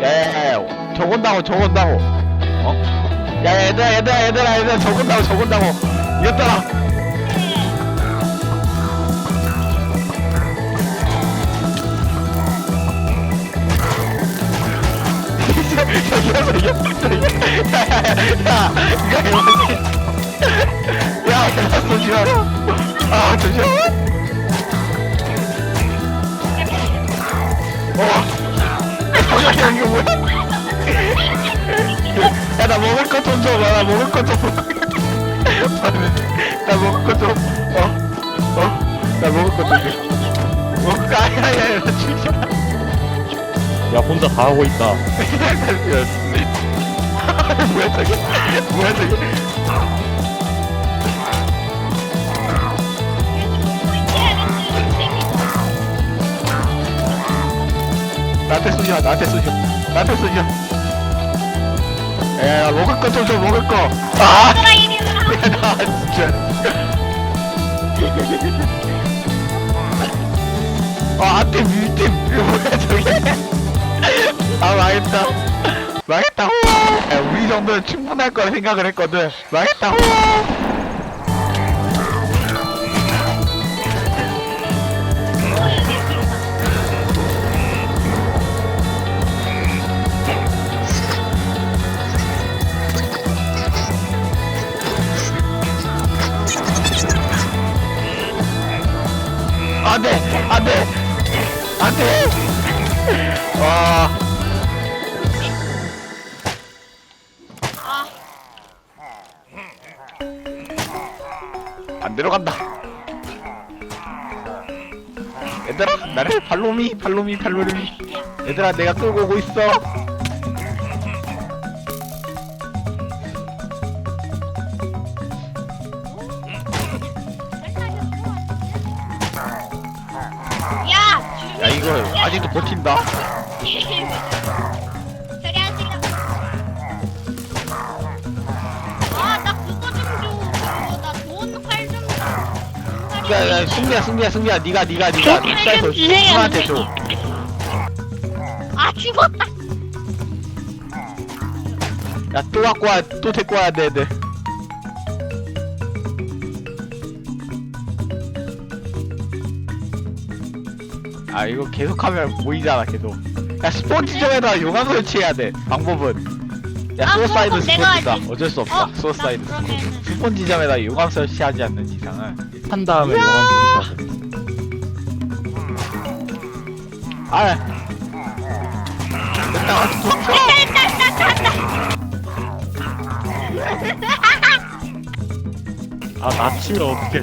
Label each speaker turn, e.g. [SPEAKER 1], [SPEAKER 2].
[SPEAKER 1] 야야야 적은다고 적은다고 어? 야 얘들아 얘들아 얘들아 얘들아 적은다고 적은다고 이겼다 야, 이거 뭐지? 야, 야, 잠시만. 아, 잠시만. 어. 나 먹을 것좀 줘. 나 먹을 것 좀. 나 먹을 것 좀. 어? 어? 나 먹을 것좀 줘. 먹을 거 아니야, 야, 야, 진짜.
[SPEAKER 2] 야 혼자 다 하고 있다
[SPEAKER 1] 뭐야 저게 뭐야 저게 나한테 쏘지 마 나한테 쏘지 마 나한테 쏘지 마 야, 먹을 거 좀 줘, 먹을 거. 아!
[SPEAKER 3] 얘들아 이리 와.
[SPEAKER 1] 나 진짜. 아, 밀팀. 이거 뭐야, 저게. 아, 망했다. 망했다. 야, 우리 정도는 충분할 거라 생각을 했거든. 망했다. 안 돼! 안 돼! 안 돼! 와.
[SPEAKER 3] 아,
[SPEAKER 1] 안 들어간다. 얘들아, 나를 발로미, 발로미, 발로미. 얘들아, 내가 끌고 오고 있어. 이거 아직도 버틴다.
[SPEAKER 3] 저리 하시라. 아, 나 그거 좀 줘. 그거 나돈활 좀.
[SPEAKER 1] 야, 야, 승리야, 승리야, 승리야. 니가, 니가, 니가. 입사해서
[SPEAKER 3] 주세요.
[SPEAKER 1] 형한테 줘.
[SPEAKER 3] 아, 죽었다.
[SPEAKER 1] 야, 또 갖고 와, 또 데리고 와야 돼, 애 아, 이거 계속하면 보이잖아, 계속. 야, 스폰지점에다 용암 설치해야 돼, 방법은. 야,
[SPEAKER 3] 아, 그건 내가
[SPEAKER 1] 스폰지다. 어쩔 수 없다,
[SPEAKER 3] 어,
[SPEAKER 1] 스폰지.
[SPEAKER 3] 그러면은.
[SPEAKER 1] 스폰지점에다 용암 설치하지 않는 이상은.
[SPEAKER 2] 한 다음에 용암 설치하고
[SPEAKER 1] 아! 됐다, 도망쳐!
[SPEAKER 2] 아 낮추면 어떡해